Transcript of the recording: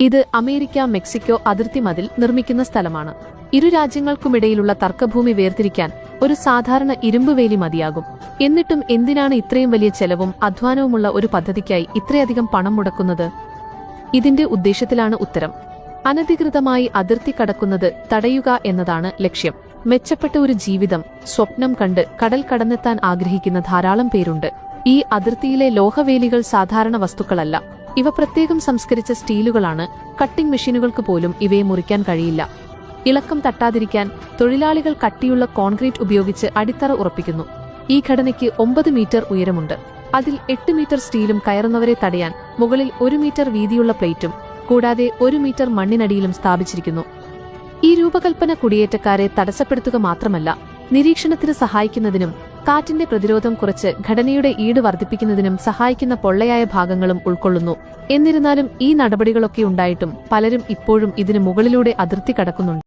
ഇത് America Mexico അതിർത്തി മതിൽ നിർമ്മിക്കുന്ന സ്ഥലമാണ്. ഇരു രാജ്യങ്ങൾക്കുമിടയിലുള്ള തർക്കഭൂമി വേർതിരിക്കാൻ ഒരു സാധാരണ ഇരുമ്പുവേലി മതിയാകും. എന്നിട്ടും എന്തിനാണ് ഇത്രയും വലിയ ചെലവും അധ്വാനവുമുള്ള ഒരു പദ്ധതിക്കായി ഇത്രയധികം പണം മുടക്കുന്നത്? ഇതിന്റെ ഉദ്ദേശത്തിലാണ് ഉത്തരം. അനധികൃതമായി അതിർത്തി കടക്കുന്നത് തടയുക എന്നതാണ് ലക്ഷ്യം. മെച്ചപ്പെട്ട ഒരു ജീവിതം സ്വപ്നം കണ്ട് കടൽ കടന്നെത്താൻ ആഗ്രഹിക്കുന്ന ധാരാളം പേരുണ്ട്. ഈ അതിർത്തിയിലെ ലോഹവേലികൾ സാധാരണ വസ്തുക്കളല്ല. ഇവ പ്രത്യേകം സംസ്കരിച്ച സ്റ്റീലുകളാണ് കട്ടിംഗ് മെഷീനുകൾക്ക് പോലും ഇവയെ മുറിക്കാൻ കഴിയില്ല. ഇളക്കം തട്ടാതിരിക്കാൻ തൊഴിലാളികൾ കട്ടിയുള്ള കോൺക്രീറ്റ് ഉപയോഗിച്ച് അടിത്തറ ഉറപ്പിക്കുന്നു. ഈ ഘടനയ്ക്ക് ഒമ്പത് മീറ്റർ ഉയരമുണ്ട്. അതിൽ എട്ട് മീറ്റർ സ്റ്റീലും കയറുന്നവരെ തടയാൻ മുകളിൽ ഒരു മീറ്റർ വീതിയുള്ള പ്ലേറ്റും കൂടാതെ ഒരു മീറ്റർ മണ്ണിനടിയിലും സ്ഥാപിച്ചിരിക്കുന്നു. ഈ രൂപകൽപ്പന കുടിയേറ്റക്കാരെ തടസ്സപ്പെടുത്തുക മാത്രമല്ല നിരീക്ഷണത്തിന് സഹായിക്കുന്നതിനും കാറ്റിന്റെ പ്രതിരോധം കുറച്ച് ഘടനയുടെ ഈട് വർദ്ധിപ്പിക്കുന്നതിനും സഹായിക്കുന്ന പൊള്ളയായ ഭാഗങ്ങളും ഉൾക്കൊള്ളുന്നു. എന്നിരുന്നാലും ഈ നടപടികളൊക്കെ ഉണ്ടായിട്ടും പലരും ഇപ്പോഴും ഇതിനു മുകളിലൂടെ അതിർത്തി കടക്കുന്നുണ്ട്.